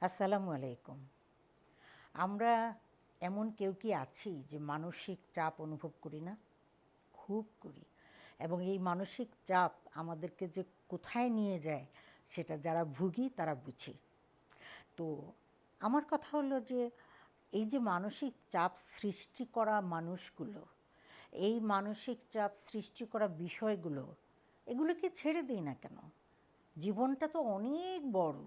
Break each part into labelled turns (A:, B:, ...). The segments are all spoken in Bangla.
A: আসসালামু আলাইকুম। আমরা এমন কেউ কি আছি যে মানসিক চাপ অনুভব করি না? খুব করি। এবং এই মানসিক চাপ আমাদেরকে যে কোথায় নিয়ে যায় সেটা যারা ভুগি তারা বুঝি। তো আমার কথা হলো যে এই যে মানসিক চাপ সৃষ্টি করা মানুষগুলো, এই মানসিক চাপ সৃষ্টি করা বিষয়গুলো, এগুলোকে ছেড়ে দিই না কেন? জীবনটা তো অনেক বড়।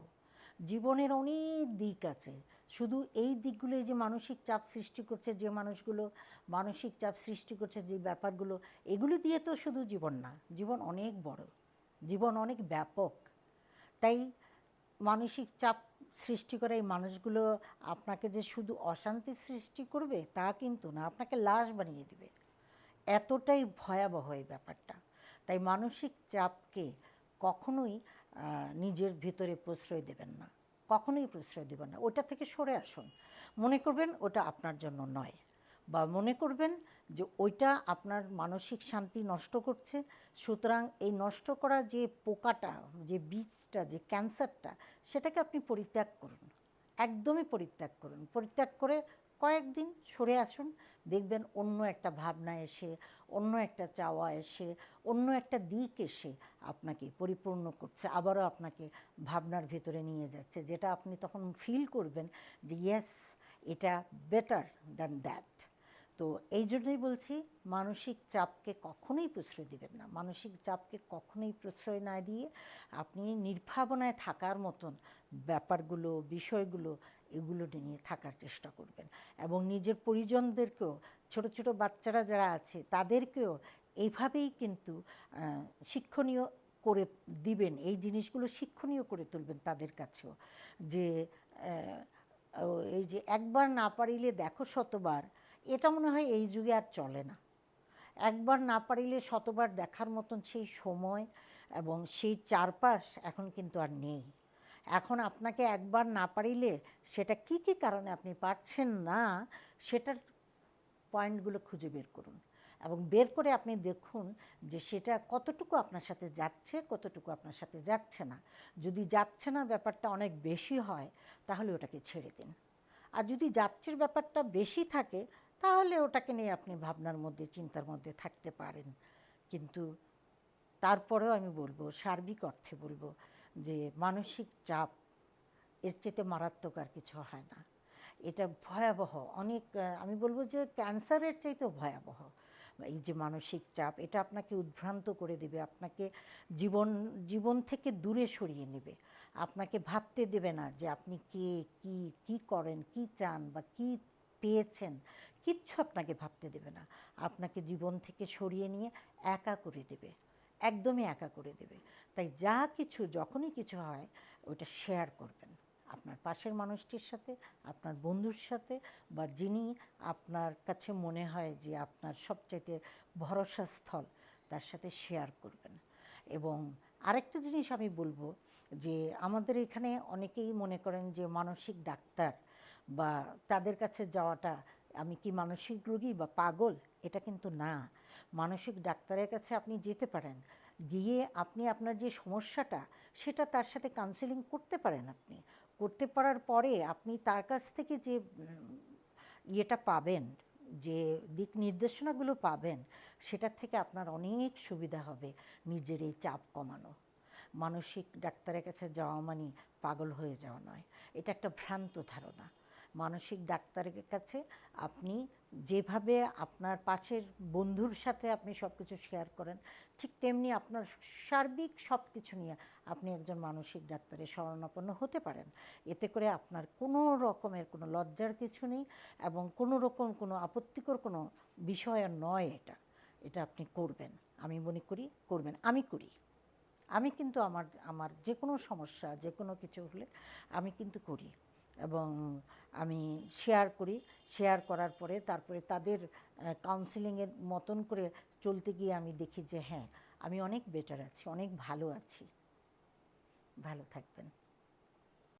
A: জীবনের অনেক দিক আছে। শুধু এই দিকগুলো এই যে মানসিক চাপ সৃষ্টি করছে, যে মানুষগুলো মানসিক চাপ সৃষ্টি করছে, যে ব্যাপারগুলো, এগুলো দিয়ে তো শুধু জীবন না, জীবন অনেক বড়, জীবন অনেক ব্যাপক। তাই মানসিক চাপ সৃষ্টি করা এই মানুষগুলো আপনাকে যে শুধু অশান্তি সৃষ্টি করবে, তা কিন্তু না, আপনাকে লাশ বানিয়ে দিবে। এতটাই ভয়াবহ এই ব্যাপারটা। তাই মানসিক চাপকে কখনোই নিজের ভিতরে প্রশ্রয় দেবেন না। কখনোই প্রশ্রয় দেবেন না। ওটা থেকে সরে আসুন। মনে করবেন ওটা আপনার জন্য নয় বা মনে করবেন যে ওইটা আপনার মানসিক শান্তি নষ্ট করছে। সুতরাং এই নষ্ট করা যে পোকাটা, যে বীজটা, যে ক্যান্সারটা, সেটাকে আপনি পরিত্যাগ করুন। একদমই পরিত্যাগ করুন। পরিত্যাগ করে কয়েকদিন সরে আসুন, দেখবেন অন্য একটা ভাবনা এসে, অন্য একটা চাওয়া এসে, অন্য একটা দিক এসে আপনাকে পরিপূর্ণ করছে, আবারও আপনাকে ভাবনার ভিতরে নিয়ে যাচ্ছে, যেটা আপনি তখন ফিল করবেন যে ইয়েস এটা বেটার দ্যান দ্যাট তো এই জন্যই বলছি, মানসিক চাপকে কখনোই প্রশ্রয় দিবেন না। মানসিক চাপকে কখনোই প্রশ্রয় না দিয়ে আপনি নির্ভাবনায় থাকার মতন ব্যাপারগুলো, বিষয়গুলো এগুলো নিয়ে থাকার চেষ্টা করবেন। এবং নিজের পরিজনদেরকেও, ছোট ছোট বাচ্চারা যারা আছে, তাদেরকেও এইভাবেই কিন্তু শিক্ষণীয় করে দিবেন। এই জিনিসগুলো শিক্ষণীয় করে তুলবেন তাদের কাছেও। যে এই যে একবার না পারিলে দেখো শতবার, এটা মনে হয় এই যুগে আর চলে না। একবার না পারিলে শতবার দেখার মতন সেই সময় এবং সেই চারপাশ এখন কিন্তু আর নেই। এখন আপনাকে একবার না পারিলে সেটা কি কি কারণে আপনি পারছেন না, সেটার পয়েন্টগুলো খুঁজে বের করুন। এবং বের করে আপনি দেখুন যে সেটা কতটুকু আপনার সাথে যাচ্ছে, কতটুকু আপনার সাথে যাচ্ছে না। যদি যাচ্ছে না ব্যাপারটা অনেক বেশি হয়, তাহলে ওটাকে ছেড়ে দিন। আর যদি যাচ্ছের ব্যাপারটা বেশি থাকে, তাহলে ওটাকে নিয়ে আপনি ভাবনার মধ্যে, চিন্তার মধ্যে থাকতে পারেন। কিন্তু তারপরেও আমি বলব, সার্বিক অর্থে বলব যে মানসিক চাপ, এর চেয়ে মারাত্মক আর কিছু হয় না। এটা ভয়াবহ। অনেক আমি বলব যে ক্যান্সারের চাইতেও ভয়াবহ। এই যে মানসিক চাপ, এটা আপনাকে উদ্ভ্রান্ত করে দেবে, আপনাকে জীবন জীবন থেকে দূরে সরিয়ে নেবে। আপনাকে ভাবতে দেবে না যে আপনি কে, কি কি করেন, কি চান বা কি পেয়েছেন। কিচ্ছু আপনাকে ভাবতে দেবে না। আপনাকে জীবন থেকে সরিয়ে নিয়ে একা করে দেবে। একদমই একা করে দেবে। তাই যা কিছু, যখনই কিছু হয় ওটা শেয়ার করবেন। আপনার পাশের মানুষটির সাথে, আপনার বন্ধুর সাথে, বা যিনি আপনার কাছে মনে হয় যে আপনার সবচাইতে ভরসা স্থল তার সাথে শেয়ার করবেন। এবং আরেকটা জিনিস আমি বলব যে, আমাদের এখানে অনেকেই মনে করেন যে মানসিক ডাক্তার, বা তাদের কাছে যাওয়াটা আমি কি মানসিক রোগী বা পাগল? এটা কিন্তু না। মানসিক ডাক্তারের কাছে আপনি যেতে পারেন। গিয়ে আপনি আপনার যে সমস্যাটা, সেটা তার সাথে কাউন্সেলিং করতে পারেন আপনি। করতে পারার পরে আপনি তার কাছ থেকে যে ইয়েটা পাবেন, যে দিক নির্দেশনাগুলো পাবেন, সেটার থেকে আপনার অনেক সুবিধা হবে নিজের এই চাপ কমানো। মানসিক ডাক্তারের কাছে যাওয়া মানে পাগল হয়ে যাওয়া নয়। এটা একটা ভ্রান্ত ধারণা। মানসিক ডাক্তারের কাছে আপনি যেভাবে আপনার পাশের বন্ধুর সাথে আপনি সব কিছু শেয়ার করেন, ঠিক তেমনি আপনার সার্বিক সব কিছু নিয়ে আপনি একজন মানসিক ডাক্তারের শরণাপন্ন হতে পারেন। এতে করে আপনার কোনো রকমের কোনো লজ্জার কিছু নেই এবং কোনো রকম কোনো আপত্তিকর কোনো বিষয় নয় এটা। এটা আপনি করবেন। আমি মনে করি করবেন। আমি করি। আমি কিন্তু আমার আমার যে কোনো সমস্যা যে কোনো কিছু হলে আমি কিন্তু করি। এবং আমি শেয়ার করি। শেয়ার করার পরে তারপরে তাদের কাউন্সিলিংয়ের মতন করে চলতে গিয়ে আমি দেখি যে হ্যাঁ আমি অনেক বেটার আছি, অনেক ভালো আছি। ভালো থাকবেন।